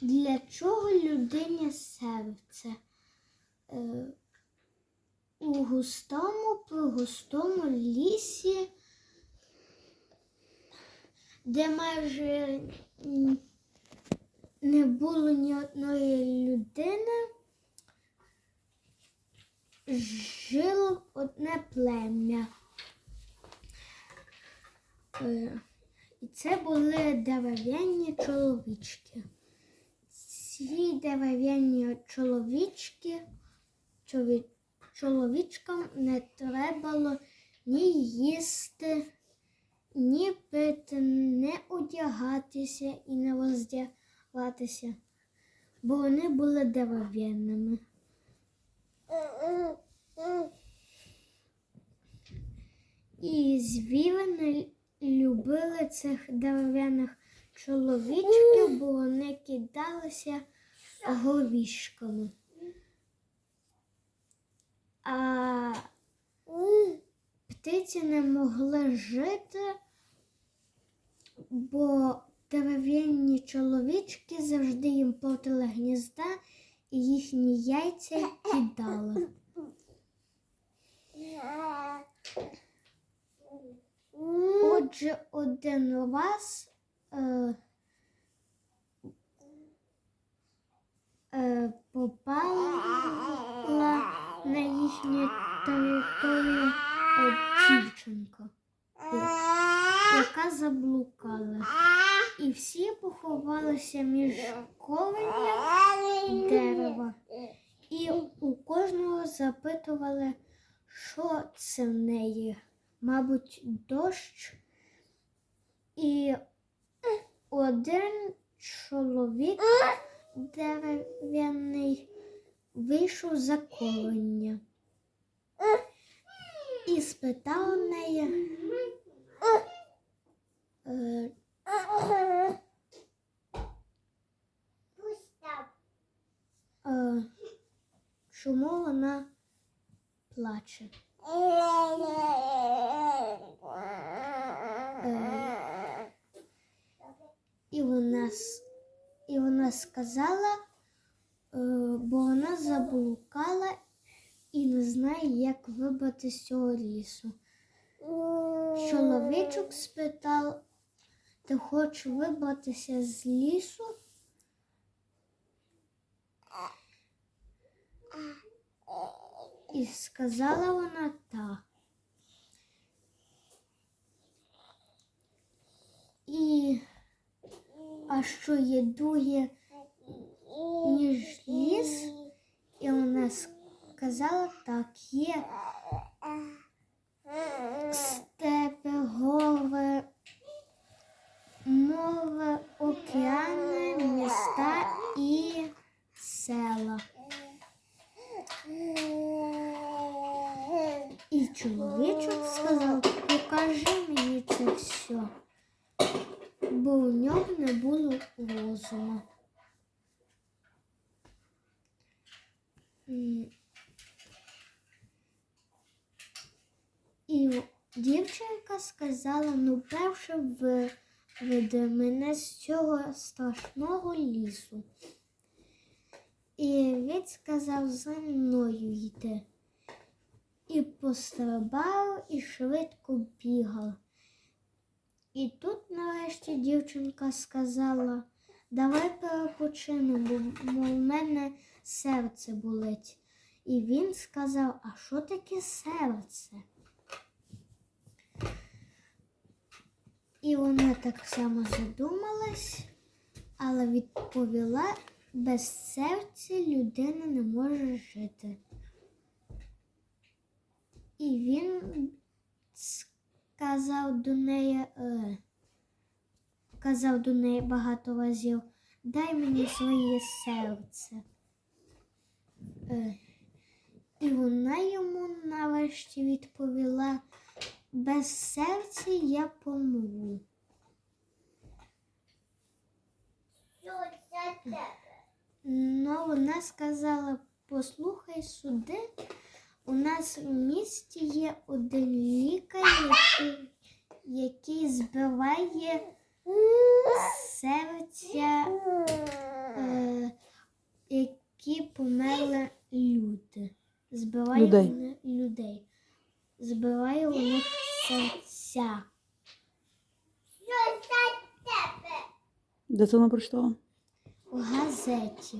Для чого людині серце? Е, у густому пригустому лісі, де майже не було ні одної людини, жило одне плем'я. Е, І це були дерев'яні чоловічки. Ці дерев'яні чоловічки, чолові- чоловічкам не треба ні їсти, ні пити, не одягатися і не роздягатися, бо вони були дерев'яними. І звіри не любили цих дерев'яних чоловічків, бо вони кидалися горішками. А птиці не могли жити, бо дерев'яні чоловічки завжди їм портили гнізда і їхні яйця кидали. Отже, один раз е, е, попала на їхню територію дівчинка, яка заблукала. І всі поховалися між коренням дерева. І у кожного запитували, що це в неї. Мабуть, дощ. І один чоловік дерев'яний вийшов за корення і спитав неї. е, е, чому вона плаче? І вона, і вона сказала, е, бо вона заблукала і не знає, як вибрати з цього лісу. Чоловічок спитав, ти хочеш вибратися з лісу? І сказала вона так. І а що є друге, ніж ліс? І вона сказала так, є степи, гори, море, океани, міста і села. І чоловічок сказав, покажи мені це все, бо у нього не було розуму. І дівчинка сказала, ну перше виведи мене з цього страшного лісу. І він сказав, за мною йти. І пострибав, і швидко бігав. І тут нарешті дівчинка сказала, давай перепочинемо, бо в мене серце болить. І він сказав, а що таке серце? І вона так само задумалась, але відповіла, без серця людина не може жити. І він сказав до неї, е, казав до неї багато разів, дай мені своє серце. Е, і вона йому нарешті відповіла, без серця я помру. Ну, вона сказала, послухай сюди, у нас в місті є один лікар, який, який збиває серця, е, які померли люди. Збиває Людей. у них- людей. Збиває у них серця. Де це вона прочитала? У газеті.